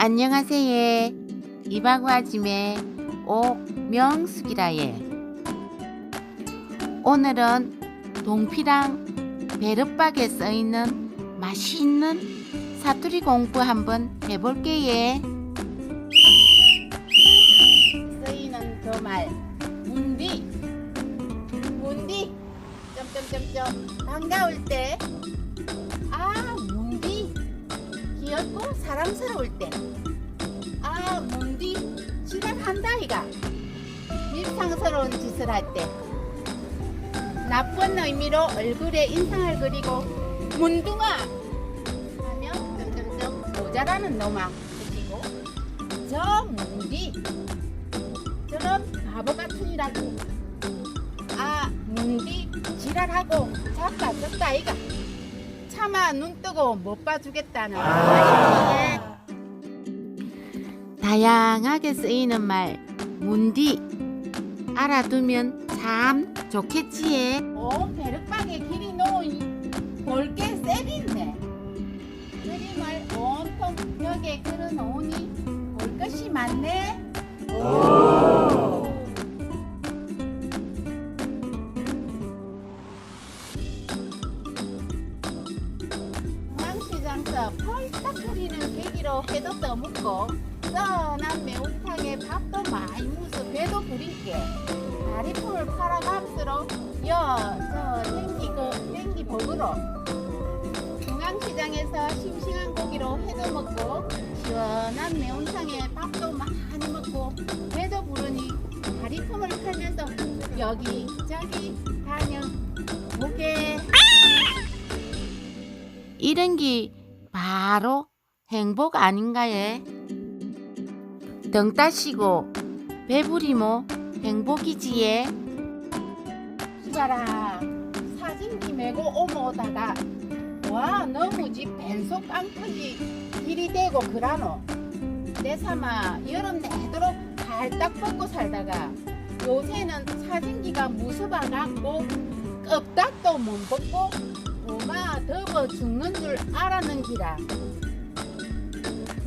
안녕하세요. 이방구 아짐의 옥명숙이라예. 오늘은 동피랑 베르박에 써있는 맛있는 사투리 공부 한번 해볼게요. 쓰이는 그 말 문디 문디 점점점점 반가울 때 귀엽고 사랑스러울 때. 아 문디 지랄한다 이가. 일상스러운 짓을 할 때. 나쁜 의미로 얼굴에 인상을 그리고 문둥아! 하면 점점점 모자라는 놈아. 그치고 저 문디. 저런 바보 같은 이라고. 아 문디 지랄하고 잡다 졌다 이가 차마 눈 뜨고 못 봐주겠다는 말이지 다양하게 쓰이는 말. 문디. 알아두면 참 좋겠지에. 온 베르빵에 길이 놓은 볼게 셀인데. 그림을 온통 벽에 그려놓으니 볼 것이 많네. 중 먹고 써난 매운탕에 밥도 많이 무서 배도 부릴게. 다리품을 팔아감수록 여저 땡기고 땡기 먹으러 중앙시장에서 싱싱한 고기로 회도 먹고 시원한 매운탕에 밥도 많이 먹고 배도 부르니 다리품을 팔면서 여기 저기 다녀 보게 이런 게 바로 행복 아닌가에? 등 따시고 배부리모 행복이지에? 시바라 사진기 메고 오모다가 와 너무 집 벤속 깡터지 길이 되고 그라노. 내 삼아 여름 내도록 발딱 벗고 살다가 요새는 사진기가 무서워 갖고 껍닥도 못 벗고 고마 더워 죽는 줄 알았는 기라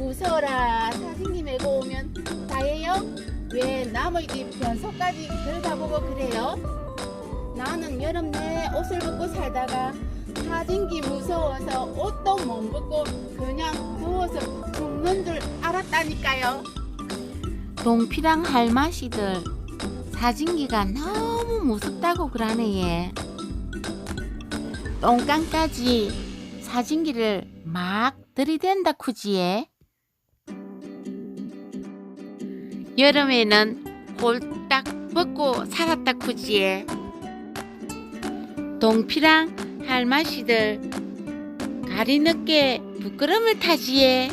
사진기 메고 오면 다예요? 왜 남의 집 변소까지 들여다보고 그래요? 나는 여름 내 옷을 벗고 살다가 사진기 무서워서 옷도 못 벗고 그냥 더워서 죽는 줄 알았다니까요. 동피랑 할마시들 사진기가 너무 무섭다고 그러네 얘 똥깡까지 사진기를 막 들이댄다 쿠지에 여름에는 홀딱 벗고 살았다 쿠지에 동피랑 할마시들 가리 늦게 부끄럼을 타지에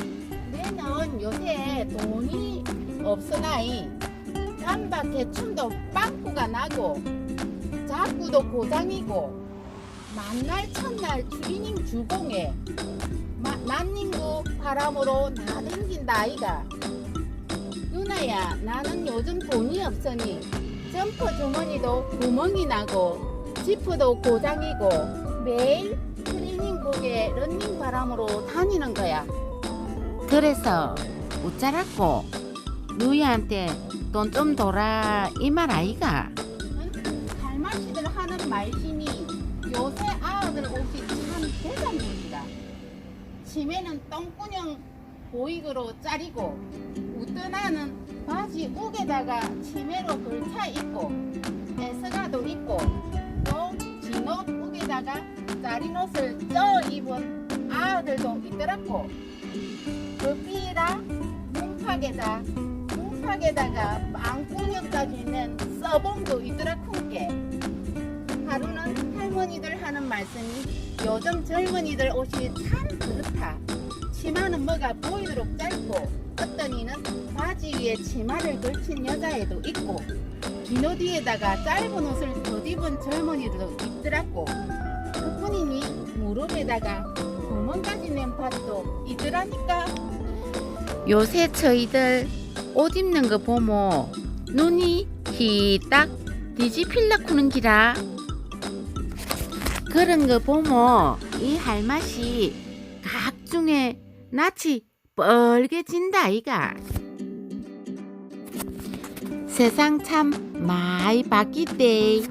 내는 요새 돈이 없으나이 잠밖에 춤도 빵꾸가 나고 자꾸도 고장이고 만날 첫날 주인님 주공에 마- 난닝구 바람으로 나댕긴다 아이가 누나야 나는 요즘 돈이 없으니 점퍼 주머니도 구멍이 나고 지프도 고장이고 매일 트레이닝복에 런닝 바람으로 다니는 거야. 그래서 웃자랐고 누이한테 돈 좀 돌아 이 말 아이가. 할머니들 하는 말씀이 요새 아들 옷이 참 대단합니다. 치매는 똥구녕 보이그로 짜리고 우뜨나는 바지 욱에다가 치매로 걸쳐 입고 에스가도 입고 또 진옷 욱에다가 짜린 옷을 쪄 입은 아들도 있더라고 그피라 문팍에다 문팍에다가 망구녕까지 있는 써봉도 있더라 쿵게 하루는 할머니들 하는 말씀이 요즘 젊은이들 옷이 참. 치마는 뭐가 보이도록 짧고 어떤 이는 바지 위에 치마를 걸친 여자애도 있고 긴 옷 위에다가 짧은 옷을 덧입은 젊은이들도 있더라고. 그뿐이니 무릎에다가 구멍까지 낸 바지도 있더라니까. 요새 저희들 옷 입는 거 보모 눈이 희딱 뒤집힐라 쿠는 기라. 그런 거 보모 이 할맛이 각중에 낯이 뻘개진다 아이가. 세상 참 많이 바뀌대.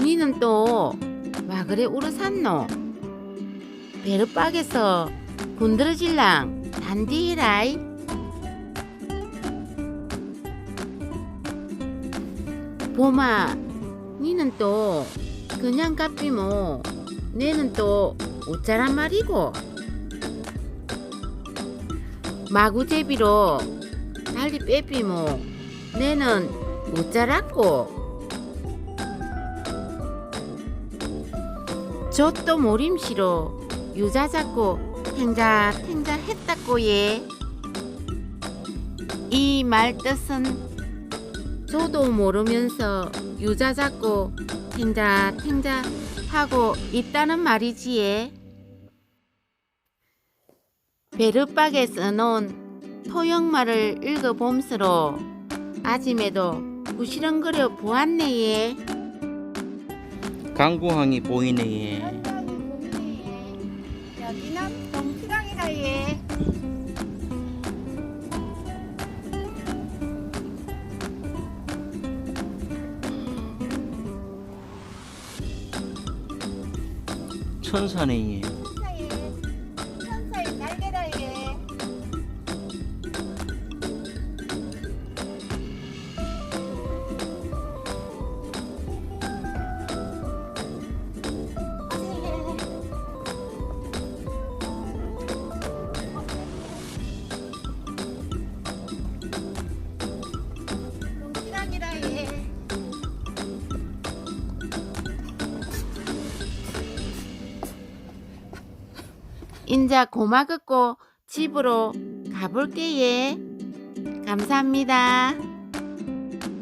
니는 또 와 그래 울어 샀노? 베르박에서 군드러질랑 단디라이. 봄아 니는 또 그냥 갚이 뭐 내는 또 어쩌란 말이고 마구제비로 달리 빼삐 뭐 내는 못 자랐고 저또 모림시로 유자 잡고 탱자 탱자 했다고 예. 이 말 뜻은 저도 모르면서 유자 잡고 탱자 탱자 하고 있다는 말이지 예. 베르박에 써놓은 토역말을 읽어봄스로 아침에도 부시렁거려 보았네 예. 강구항이 보이네. 예. 여기는 동치강이라 예. 천산에 예. 인자 고마 긋고 집으로 가볼게 예. 감사합니다.